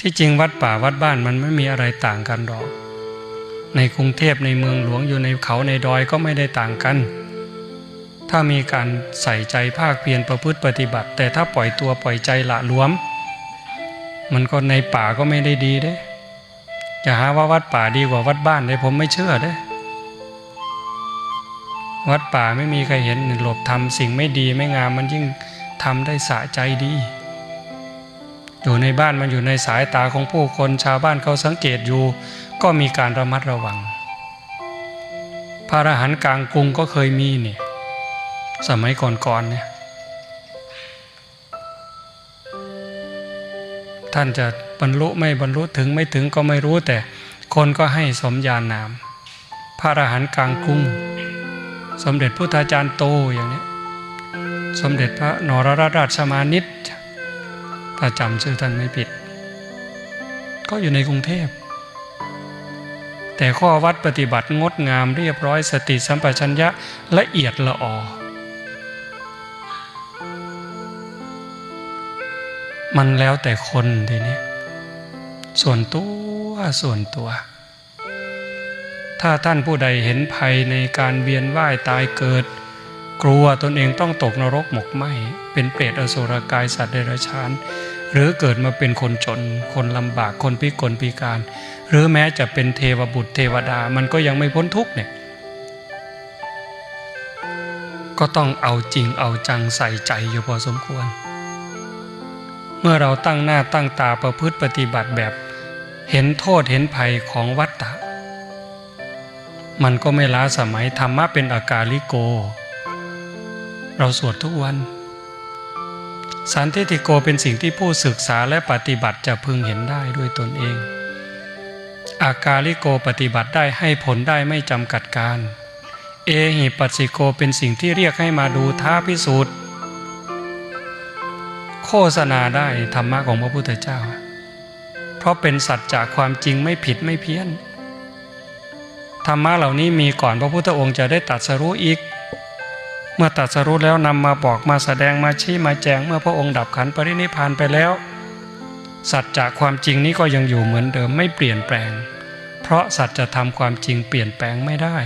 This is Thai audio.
ที่จริงวัดป่าวัดบ้านมันไม่มีอะไรต่างกันหรอก ในกรุงเทพในเมืองหลวงอยู่ในเขาในดอยก็ไม่ได้ต่างกัน ถ้ามีการใส่ใจภาคเพียรประพฤติปฏิบัติ แต่ถ้าปล่อยตัวปล่อยใจละหลวม มันก็ในป่าก็ไม่ได้ดีเด้จะหาว่าวัดป่าดีกว่าวัดบ้านเลยผมไม่เชื่อเด้วัดป่าไม่มีใครเห็นหลบทำสิ่งไม่ดีไม่งามมันยิ่งทำได้สะใจดี อยู่ในบ้านมันอยู่ในสายตาของผู้คนชาวบ้านเขาสังเกตอยู่ ก็มีการระมัดระวัง พระอรหันต์กลางกรุงก็เคยมีเนี่ยสมัยก่อนๆเนี่ยท่านจะบรรลุไม่บรรลุถึงไม่ถึงก็ไม่รู้แต่คนก็ให้สมญานาม พระอรหันต์กลางกรุง สมเด็จพุทธาจารย์โตอย่างนี้ สมเด็จพระนรราชมานิต ถ้าจำชื่อท่านไม่ผิด ก็อยู่ในกรุงเทพ แต่ข้อวัดปฏิบัติงดงามเรียบร้อยสติสัมปชัญญะละเอียดละออมันแล้วแต่คนทีนี้ส่วนตัวส่วนตัว ถ้าท่านผู้ใดเห็นภัยในการเวียนว่ายตายเกิด กลัวตนเองต้องตกนรกหมกไหมเป็นเปรตอสุรกายสัตว์เดรัจฉาน หรือเกิดมาเป็นคนจน คนลำบากคนพิกลพิการ หรือแม้จะเป็นเทวบุตรเทวดามันก็ยังไม่พ้นทุกเนี่ยก็ต้องเอาจริงเอาจังใส่ใจอยู่พอสมควร เมื่อเราตั้งหน้าตั้งตาประพฤติปฏิบัติแบบ เห็นโทษเห็นภัยของวัฏฏะมันก็ไม่ล้าสมัยธรรมะเป็นอากาลิโก เราสวดทุกวัน สันทิติโกเป็นสิ่งที่ผู้ศึกษาและปฏิบัติจะพึงเห็นได้ด้วยตนเอง อากาลิโกปฏิบัติได้ให้ผลได้ไม่จำกัดการ เอหิปัสสิโกเป็นสิ่งที่เรียกให้มาดูท้าพิสูจน์ โฆษณาได้ธรรมะของพระพุทธเจ้า เพราะเป็นสัจจากความจริงไม่ผิดไม่เพี้ยนธรรมะเหล่านี้มีก่อนพระพุทธองค์จะได้ตรัดสรู้อีก เมื่อตัดสรู้แล้วนำมาบอกมาแสดงมาชี้มาแจงเมื่อพระองค์ดับขันปรินิพานไปแล้ว สัจจะความจริงนี้ก็ยังอยู่เหมือนเดิมไม่เปลี่ยนแปลง เพราะสัจจะทำความจริงเปลี่ยนแปลงไม่ได้